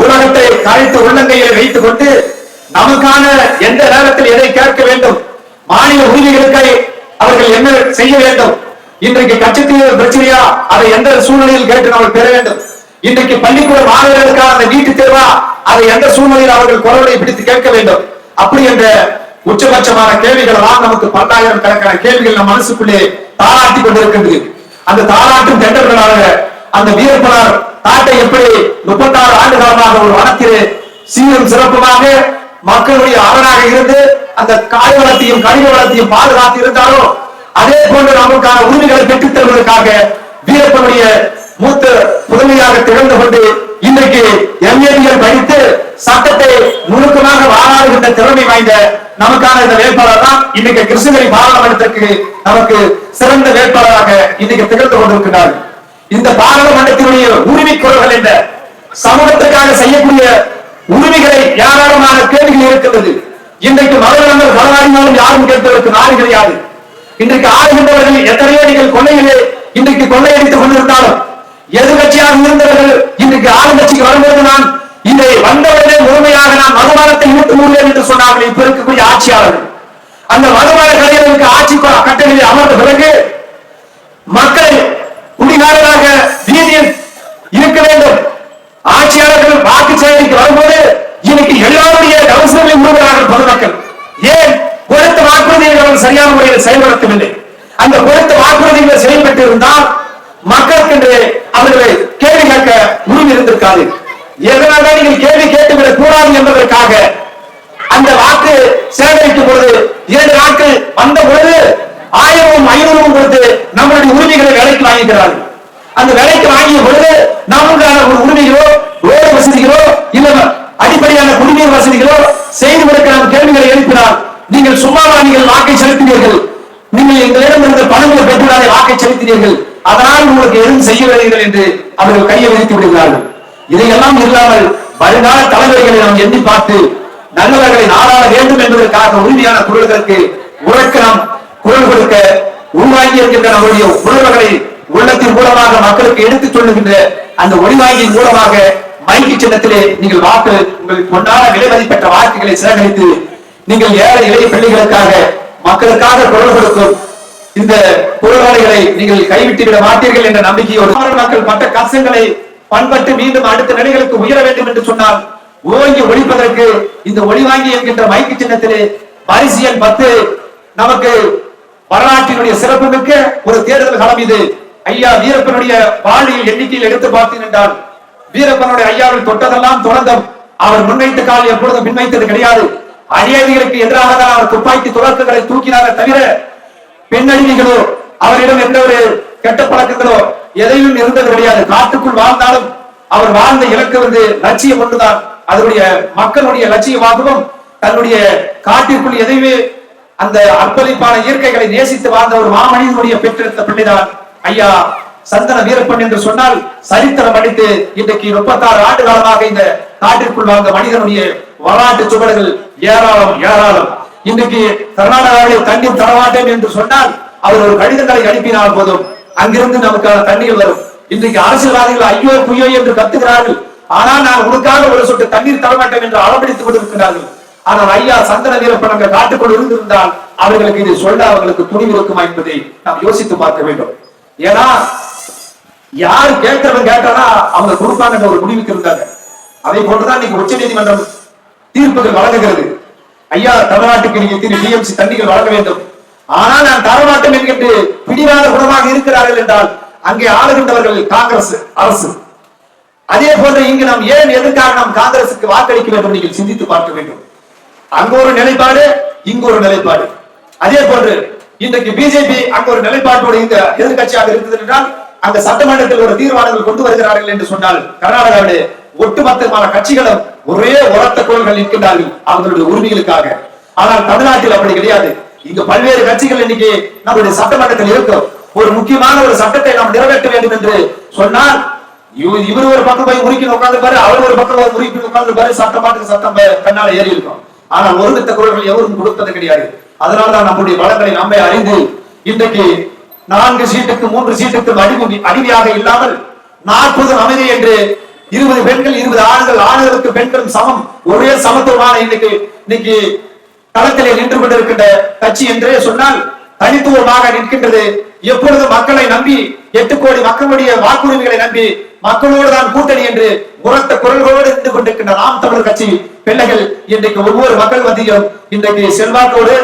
உலகத்தை கரைத்து உள்ளங்கையில் வைத்துக் கொண்டு நமக்கான எந்த நேரத்தில் எதை கேட்க வேண்டும்? மாநில உரிமைகளுக்கு அவர்கள் என்ன செய்ய வேண்டும்? இன்றைக்கு கட்சித்தீவிர பிரச்சனையா? அதை எந்த சூழ்நிலையில் கேட்டு நாம் பெற வேண்டும்? இன்றைக்கு பள்ளிக்கூட மாணவர்களுக்கான அந்த வீட்டு தேர்வா? அதை எந்த சூழ்நிலையில் அவர்கள் குரலை பிடித்து கேட்க வேண்டும்? அப்படி என்ற உச்சபட்சமான கேள்விகள் எல்லாம் நமக்கு பல்லாயிரம் கணக்கான கேள்விகள் நம் மனசுக்குள்ளே தாளாட்டி கொண்டிருக்கின்றது. அந்த தாளாட்டும் தெண்டர்களாக அந்த வீரப்பனார் நாட்டை எப்படி முப்பத்தாறு ஆண்டு காலமாக ஒரு வனத்திலே சீரும் சிறப்புமாக மக்களுடைய அரணாக இருந்து அந்த காய் வளத்தையும் கனிம வளத்தையும் பாதுகாத்து இருந்தாலும் அதே போன்று நமக்கான உரிமைகளை பெற்றுத் தருவதற்காக வீரப்பனுடைய மூத்த புதுமையாக திகழ்ந்து கொண்டு இன்றைக்கு எம்ஏபிஎல் படித்து சட்டத்தை நுணுக்கமாக வாழாடுகின்ற திறமை வாய்ந்த நமக்கான இந்த வேட்பாளர் தான் இன்னைக்கு கிருஷ்ணகிரி பாராளுமன்றத்திற்கு நமக்கு சிறந்த வேட்பாளராக இன்னைக்கு திகழ்ந்து கொண்டிருக்கிறார். இந்த பாராளுமன்றத்தினுடைய உரிமை குரல்கள் என்ற சமூகத்திற்காக செய்யக்கூடிய உரிமைகளை ஏராளமான கேள்விகள் இருக்கிறது இன்றைக்கு மகளிர் பலவாரினாலும் யாரும் கேட்பதற்கு நாடு கிடையாது. இன்றைக்கு ஆளுகின்றவர்கள் எத்தனையோ நீங்கள் கொள்ளையிலே இன்றைக்கு கொள்ளையடித்துக் கொண்டிருந்தாலும் எதிர்கட்சியாக இருந்தவர்கள் இன்றைக்கு ஆளுங்கட்சிக்கு வரும்போது நான் இதை வந்தவர்களே முழுமையாக நான் மதுபானத்தை விட்டு முடியும் என்று சொன்னார்கள். இப்ப இருக்கக்கூடிய ஆட்சியாளர்கள். அந்த மதுபான கலைஞர்களுக்கு ஆட்சி கட்டளையில் அமர்ந்த பிறகு மக்கள் குடிகாரராக வேண்டும். ஆட்சியாளர்கள் வாக்கு சேகரிக்க வரும்போது இன்னைக்கு எல்லாருடைய கவுன்சிலர்களை உருவாகிறார்கள் பொதுமக்கள். ஏன்? கொடுத்த வாக்குறுதியை அவர்கள் சரியான முறையில் செயல்படுத்தவில்லை. அந்த கொடுத்த வாக்குறுதிகளை செயல்பட்டு இருந்தால் மக்களுக்கு அவர்களை கேள்வி கேட்க உரிமை இருந்திருக்காது. எதனால நீங்கள் கேள்வி கேட்டுவிடக் கூடாது என்பதற்காக அந்த வாக்கு சேகரிக்கும் பொழுது இரண்டு நாட்கள் வந்த பொழுது ஆயிரமும் ஐநூறும் கொடுத்து நம்மளுடைய உரிமைகளை விலைக்கு வாங்கிக்கிறார்கள். அந்த வேலைக்கு வாங்கிய பொழுது நமக்கான ஒரு உரிமைகளோ ரோடு வசதிகளோ இல்ல அடிப்படையான குடிநீர் வசதிகளோ செய்து கொடுக்க நாம் கேள்விகளை எழுப்பினால் நீங்கள் சும்மாவா நீங்கள் வாக்கை செலுத்தினீர்கள். நீங்கள் எங்களிடம் இருந்த பணங்களை பெற்றுதானே வாக்கை செலுத்தினீர்கள். அதனால் உங்களுக்கு எதுவும் செய்யவில்லைகள் என்று அவர்கள் கையை விரித்து விடுகிறார்கள். இதையெல்லாம் இல்லாமல் வருங்கால தலைவர்களை நாம் எண்ணி பார்த்து நல்லவர்களை நாடாள வேண்டும் என்பதற்காக உறுதியான குரல்களுக்கு உறக்க நாம் குரல் கொடுக்க உருவாகி இருக்கின்ற நம்முடைய உறவுகளை உள்ளத்தின் மூலமாக மக்களுக்கு எடுத்துச் சொல்லுகின்ற அந்த ஒளிவாயின் மூலமாக மைக்கு சின்னத்திலே நீங்கள் வாக்கு உங்களுக்கு கொண்டாட விலைமதி பெற்ற வாக்குகளை சேகரித்து நீங்கள் ஏழை இளைய பிள்ளைகளுக்காக மக்களுக்காக குரல் கொடுக்கும் இந்த குரல்களை நீங்கள் கைவிட்டு விட மாட்டீர்கள் என்ற நம்பிக்கையோடு மக்கள் பட்ட கஷ்டங்களை பண்பட்டு மீண்டும் அடுத்த நிலைகளுக்கு உயர வேண்டும் என்று சொன்னால் ஓங்கி ஒழிப்பதற்கு இந்த ஒளிவாங்கி என்கின்ற மைக்கு சின்னத்திலே பரிசியல் பத்து நமக்கு வரலாற்றினுடைய சிறப்புமிக்க ஒரு தேர்தல் களம் இது. ஐயா வீரப்பனுடைய பாலியல் எண்ணிக்கையில் எடுத்து பார்த்தீர்கள் என்றால் வீரப்பனுடைய ஐயாவில் தொட்டதெல்லாம் தொடர்ந்தம் அவர் முன்வைத்த கால் எப்பொழுதும் பின்வைத்தது கிடையாது. அநியாதிகளுக்கு எதிராக தான் அவர் துப்பாக்கி துறக்குகளை தூக்கினாரே தவிர பெண்ணடிமைகளோ அவரிடம் எந்த ஒரு கெட்ட பழக்கங்களோ எதையும் இருந்தது கிடையாது. காட்டுக்குள் வாழ்ந்தாலும் அவர் வாழ்ந்த இலக்கு வந்து லட்சியம் ஒன்றுதான் அதனுடைய மக்களுடைய லட்சியமாகவும் தன்னுடைய காட்டிற்குள் எதையுமே அந்த அர்ப்பணிப்பான இயற்கைகளை நேசித்து வாழ்ந்த ஒரு மாமனிதனுடைய பெற்றெடுத்த பிள்ளைதான். ஐயா சந்தன வீரப்பன் என்று சொன்னால் சரித்திரம் அடித்து இன்றைக்கு முப்பத்தாறு ஆண்டு காலமாக இந்த காட்டிற்குள் வாழ்ந்த மனிதனுடைய வரலாற்று சுவடுகள் ஏராளம் ஏராளம். இன்றைக்கு கர்நாடகாவில் தண்ணீர் தரமாட்டேன் என்று சொன்னால் அவர் ஒரு கடிதங்களை அனுப்பினால் போதும். அங்கிருந்து நமக்கான தண்ணீர் வரும். இன்றைக்கு அரசியல்வாதிகள் ஐயோ புய்யோ என்று கத்துகிறார்கள். ஆனால் நான் உனக்காக ஒரு சொட்டு தண்ணீர் தரமாட்டேன் என்று அளவடித்துக் கொண்டிருக்கிறார்கள். ஆனால் ஐயா சந்தன வீரப்பன் அங்கே காட்டுக்குள் இருந்திருந்தால் அவர்களுக்கு இது சொல்ல அவர்களுக்கு துணிவு இருக்குமா என்பதை நாம் யோசித்து பார்க்க வேண்டும். ஏன்னா யார் கேட்கிறவன் கேட்டானா அவங்க கொடுப்பாங்க ஒரு முடிவுக்கு இருந்தாங்க. அதை போன்றுதான் இன்னைக்கு உச்ச நீதிமன்றம் தீர்ப்புகள் வழங்குகிறது. ஐயா தமிழ்நாட்டுக்கு நீங்க திரு டிஎம்சி தண்ணிகள் வழங்க வேண்டும். ஆனால் நான் தரமாட்டேன் என்கின்ற பிடிவாத குணமாக இருக்கிறார்கள் என்றால் அங்கே ஆளுகின்றவர்கள் காங்கிரஸ் அரசு. அதே போன்று இங்கு நாம் ஏன் எதற்காக நாம் காங்கிரசுக்கு வாக்களிக்க வேண்டும் நீங்கள் சிந்தித்து பார்க்க வேண்டும். அங்க ஒரு நிலைப்பாடு இங்கு ஒரு நிலைப்பாடு. அதே போன்று இன்றைக்கு பிஜேபி அங்க ஒரு நிலைப்பாட்டோடு இந்த எதிர்கட்சியாக இருக்குது என்றால் அந்த சட்டமன்றத்தில் ஒரு தீர்மானங்கள் கொண்டு வருகிறார்கள் என்று சொன்னால் கர்நாடகாவிலே ஒட்டுமொத்தமான கட்சிகளும் ஒரே உரத்த குரல்கள் நிற்கின்றார்கள் அவர்களுடைய உரிமைகளுக்காக. ஆனால் தமிழ்நாட்டில் அப்படி கிடையாது. இங்க பல்வேறு கட்சிகள் இன்னைக்கு நம்முடைய சட்டமன்றத்தில் இருக்கும். ஒரு முக்கியமான ஒரு சட்டத்தை நாம் நிறைவேற்ற வேண்டும் என்று சொன்னால் இவர் ஒரு பக்கம் போய் முறிக்கி உட்கார்ந்து பாரு அவர் ஒரு பக்கம் போய் முறிக்கி உட்கார்ந்து பாரு சட்டமாட்டுக்கு சட்டம் கண்ணால ஏறி இருக்கும் ஆனால் ஒருமித்த குரல்கள் எவரும் கொடுத்தது கிடையாது. அதனால்தான் நம்முடைய வளங்களை நம்மை அறிந்து இன்றைக்கு நான்கு சீட்டுக்கு மூன்று சீட்டுக்கு அடிமை அடிமையாக இல்லாமல் நாற்பது அமைதி என்று இருபது பெண்கள் இருபது ஆண்கள் ஆண்களுக்கு பெண்களும் சமம். ஒரே சமத்துவமான இன்னைக்கு இன்னைக்கு களத்திலே நின்று கொண்டிருக்கின்ற கட்சி என்றே சொன்னால் தனித்துவமாக நிற்கின்றது. எப்பொழுது மக்களை நம்பி எட்டு கோடி மக்களுடைய வாக்குரிமைகளை நம்பி மக்களோடு தான் கூட்டணி என்று உரத்த குரல்களோடு இருந்து கொண்டிருக்கின்ற நாம் தமிழர் கட்சி பிள்ளைகள் இன்றைக்கு ஒவ்வொரு மக்கள் மத்தியும் இன்றைக்கு செல்வாக்கோடு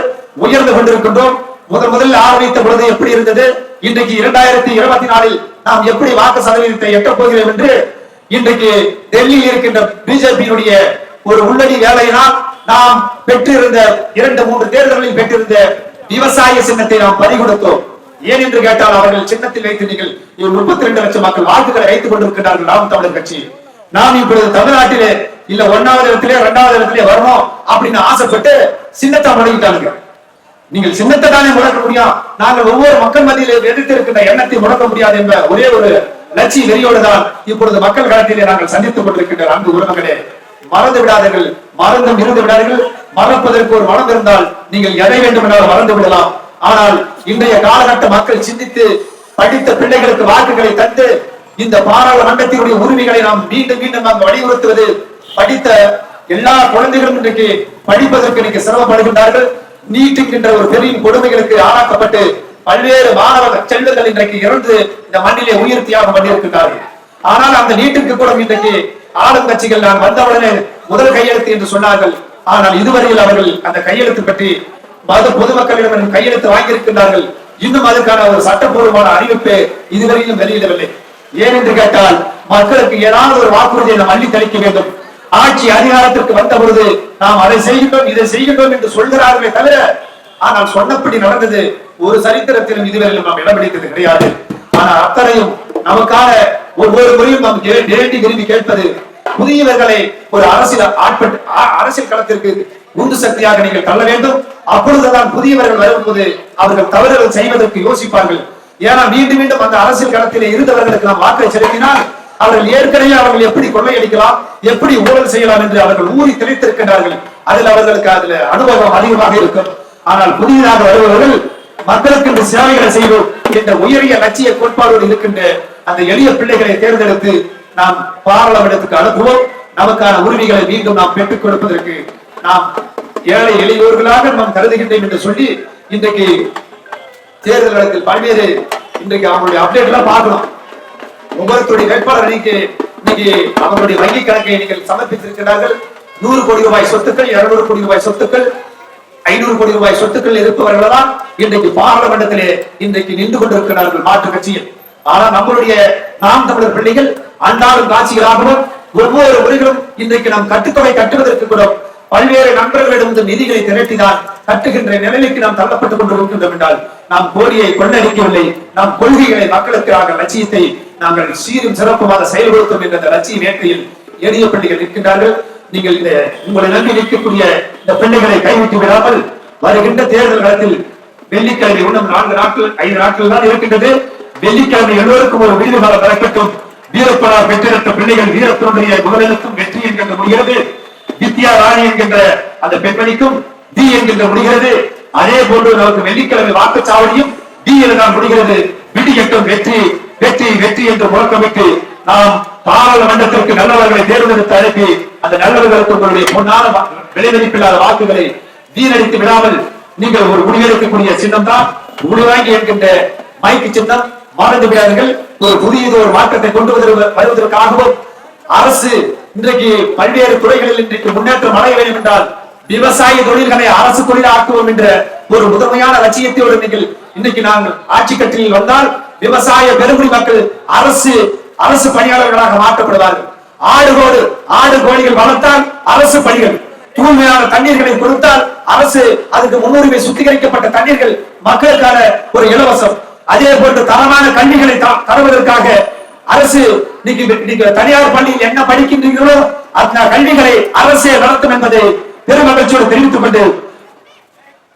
உயர்ந்து கொண்டிருக்கின்றோம். முதல் முதலில் ஆரம்பித்த பொழுது எப்படி இருந்தது? இன்றைக்கு இரண்டாயிரத்தி இருபத்தி நாலில் நாம் எப்படி வாக்கு சதவீதத்தை எட்டப் போகிறோம் என்று இன்றைக்கு டெல்லியில் இருக்கின்ற பிஜேபியினுடைய ஒரு உள்ளடி வேலையினால் நாம் பெற்றிருந்த இரண்டு மூன்று தேர்தல்களில் பெற்றிருந்த விவசாய சின்னத்தை நாம் பறிகொடுத்தோம். ஏன் என்று கேட்டால் அவர்கள் சின்னத்தில் வைத்து நீங்கள் முப்பத்தி ரெண்டு லட்சம் மக்கள் வாக்குகளை வைத்துக் கொண்டிருக்கிறார்கள் நாம் தமிழர் கட்சி. நாம் இப்பொழுது தமிழ்நாட்டிலே இல்ல ஒன்னாவது இடத்திலே இரண்டாவது இடத்திலே வரணும் அப்படின்னு ஆசைப்பட்டு சின்னத்தை முடங்கிட்டாங்க நீங்கள் சின்னத்தை தானே முடக்க முடியும்? நாங்கள் ஒவ்வொரு மக்கள் மத்தியில் எதிர்த்து இருக்கின்ற எண்ணத்தை முடக்க முடியாது என்ற ஒரே ஒரு லட்சிய வெறியோடு தான் இப்பொழுது மக்கள் களத்திலே நாங்கள் சந்தித்துக் கொண்டிருக்கின்ற அன்பு உறவுகளே மறந்து விடாதீர்கள். மறந்தும் இருந்து விடாதீர்கள். மறப்பதற்கு ஒரு மனம் இருந்தால் நீங்கள் எதை வேண்டுமென்றால் மறந்து விடலாம். ஆனால் இன்றைய காலகட்ட மக்கள் சிந்தித்து படித்த பிள்ளைகளுக்கு வாக்குகளை தந்து இந்த பாராளுமன்றத்தினுடைய உரிமைகளை நாம் மீண்டும் மீண்டும் நாம் வலியுறுத்துவது படித்த எல்லா குழந்தைகளும் இன்றைக்கு படிப்பதற்கு இன்னைக்கு சிரமப்படுகின்றார்கள். நீட்டுகின்ற ஒரு பெரிய கொடுமைகளுக்கு ஆளாக்கப்பட்டு பல்வேறு மாணவ செல்வங்கள் இன்றைக்கு இறந்து இந்த மண்ணிலே உயிர் தியாகம் பண்ணியிருக்கிறார்கள். ஆனால் அந்த நீட்டுக்கு கூட இன்றைக்கு ஆளும் கட்சிகள் நான் வந்தவுடனே முதல் கையெழுத்து என்று சொன்னார்கள். ஆனால் இதுவரையில் அவர்கள் அந்த கையெழுத்து பற்றி மது பொதுமக்களிடம் கையெழுத்து வாங்கியிருக்கின்றார்கள். இன்னும் அதற்கான ஒரு சட்டப்பூர்வமான அறிவிப்பு இதுவரையிலும் வெளியிடவில்லை. ஏன் என்று கேட்டால் மக்களுக்கு ஏதாவது ஒரு வாக்குறுதியை நாம் அள்ளி தெளிக்க வேண்டும். ஆட்சி அதிகாரத்திற்கு வந்த பொழுது நாம் அதை செய்கின்றோம் இதை செய்கின்றோம் என்று சொல்கிறார்களே தவிர ஆனால் சொன்னபடி நடந்தது ஒரு சரித்திரத்திலும் இதுவரையிலும் நாம் இடம் பிடித்தது கிடையாது. ஆனால் அத்தனையும் நமக்காக ஒவ்வொரு முறையும் நாம் வேண்டி விரும்பி கேட்பது புதியவர்களை ஒரு அரசியல் ஆட்பட்டு அரசியல் களத்திற்கு உந்து சக்தியாக நீங்கள் தள்ள வேண்டும். அப்பொழுதுதான் புதியவர்கள் வரும்போது அவர்கள் தவறுகள் செய்வதற்கு யோசிப்பார்கள். ஏன்னா மீண்டும் மீண்டும் அந்த அரசியல் களத்திலே இருந்தவர்களுக்கு நாம் வாக்கை செலுத்தினால் அவர்கள் ஏற்கனவே அவர்கள் எப்படி கொள்ளையடிக்கலாம் எப்படி ஊழல் செய்யலாம் என்று அவர்கள் ஊறி தெளித்திருக்கின்றார்கள் அதில் அவர்களுக்கு அதுல அனுபவம் அதிகமாக இருக்கும். ஆனால் புதிதாக வருபவர்கள் மக்களுக்கு இந்த சேவைகளை செய்வோம் என்ற உயரிய லட்சிய கோட்பாடோடு இருக்கின்ற அந்த எளிய பிள்ளைகளை தேர்ந்தெடுத்து நாம் பாராளுமன்றத்துக்கு அனுப்புவோம். நமக்கான உரிமைகளை மீண்டும் நாம் பெற்றுக் கொடுப்பதற்கு நாம் ஏழை எளியோர்களாக நாம் கருதுகின்றோம் என்று சொல்லி இன்றைக்கு தேர்தல் பல்வேறு இன்றைக்கு அவங்களுடைய அப்டேட் எல்லாம் பார்க்கணும். உங்களுடைய வேட்பாளர் அணிக்கு இன்னைக்கு அவர்களுடைய வங்கி கணக்கை நீங்கள் சமர்ப்பித்திருக்கிறார்கள். நூறு கோடி ரூபாய் சொத்துக்கள் இருநூறு கோடி ரூபாய் சொத்துக்கள் ஐநூறு கோடி ரூபாய் சொத்துக்கள் இருப்பவர்கள் தான் இன்றைக்கு பாராளுமன்றத்திலே இன்றைக்கு நின்று கொண்டிருக்கிறார்கள் மாற்று கட்சியில். ஆனால் நம்மளுடைய நாம் தமிழர் பிள்ளைகள் அன்றாடும் காட்சிகளாகவும் ஒவ்வொரு முறைகளும் இன்றைக்கு நாம் கட்டுத்தொகை கட்டுவதற்கு கூட பல்வேறு நண்பர்களிடம் நிதிகளை திரட்டினால் கட்டுகின்ற நிலைமைக்கு நாம் தள்ளப்பட்டுக் கொண்டிருக்கின்றோம் என்றால் நாம் கோடியை கொள்ளடிக்கவில்லை. நாம் கொள்கைகளை மக்களுக்காக லட்சியத்தை நாங்கள் சீரும் சிறப்புமாக செயல்படுத்தும் என்ற அந்த லட்சிய வேட்கையில் எளிய பிள்ளைகள் நிற்கின்றார்கள். நீங்கள் இந்த உங்களை நம்பி நிற்கக்கூடிய இந்த பிள்ளைகளை கைவிட்டு விடாமல் வருகின்ற தேர்தல் காலத்தில் வெள்ளிக்கிழமை இன்னும் நான்கு நாட்கள் ஐந்து நாட்கள் தான் இருக்கின்றது. வெள்ளிக்கிழமை எல்லோருக்கும் ஒரு விருது காலம் பிறக்கட்டும். வீரப்பனார் பெற்றெடுத்த பிள்ளைகள் வீரத்தினுடைய முதலிடத்தும் வெற்றி என்கின்ற முடிகிறது. வித்யா ராணி என்கின்ற அந்த பெண்மணிக்கும் தி என்கின்ற முடிகிறது. அதே போன்று நமக்கு வெள்ளிக்கிழமை வாக்குச்சாவடியும் டி என்றால் முடிகிறது. விடியட்டும் வெற்றி. வெற்றி வெற்றி என்று முழக்கமிட்டு நாம் பாராளுமன்றத்திற்கு நல்லவர்களை தேர்ந்தெடுத்து அனுப்பி அந்த நல்லவர்களுக்கு உங்களுடைய பொன்னான வா- வாக்குகளை வீணடித்து விடாமல் நீங்கள் ஒரு முடிவெடுக்கக்கூடிய சின்னம் தான் முடிவாங்கி என்கின்ற மைக்கு சின்னம். மறந்து விடாதீர்கள். ஒரு புதியது ஒரு மாற்றத்தை கொண்டு வருவதற்காகவும் அரசு இன்றைக்கு பல்வேறு துறைகளில் இன்றைக்கு முன்னேற்றம் அடைய வேண்டும் என்றால் விவசாய தொழில்களை அரசு தொழிலாக்குவோம் என்ற ஒரு முதன்மையான லட்சியத்தோடு நீங்கள் இன்னைக்கு நாங்கள் ஆட்சி கட்சியில் வந்தால் விவசாய பெருங்குடி மக்கள் அரசு அரசு பணியாளர்களாக மாற்றப்படுவார்கள். ஆடுகோடு ஆடு கோழிகள் வளர்த்தால் அரசு பணிகள். தூய்மையான தண்ணீர்களை கொடுத்தால் அரசு அதுக்கு முன்னுரிமை சுத்திகரிக்கப்பட்ட தண்ணீர்கள் மக்களுக்கான ஒரு இலவசம். அதே போன்று தரமான கல்விகளை த- தருவதற்காக அரசு நீங்க நீங்க தனியார் பள்ளியில் என்ன படிக்கின்றீர்களோ அந்த கல்விகளை அரசே நடத்தும் என்பதை பெருமகிழ்ச்சியோடு தெரிவித்துக் கொண்டு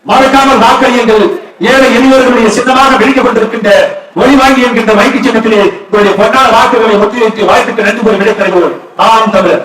மறக்காமல் வாக்களியுங்கள். ஏழை எளியவர்களுடைய சின்னமாக வெளிக்கப்பட்டிருக்கின்ற ஒளி வாங்கி என்கின்ற வைக்கு சின்னத்திலே உங்களுடைய பொன்னான வாக்குகளை ஒத்திவைத்து வாழ்த்துக்கு நன்றி கூறி விடைத்தருகிறோம் நாம் தமிழர்.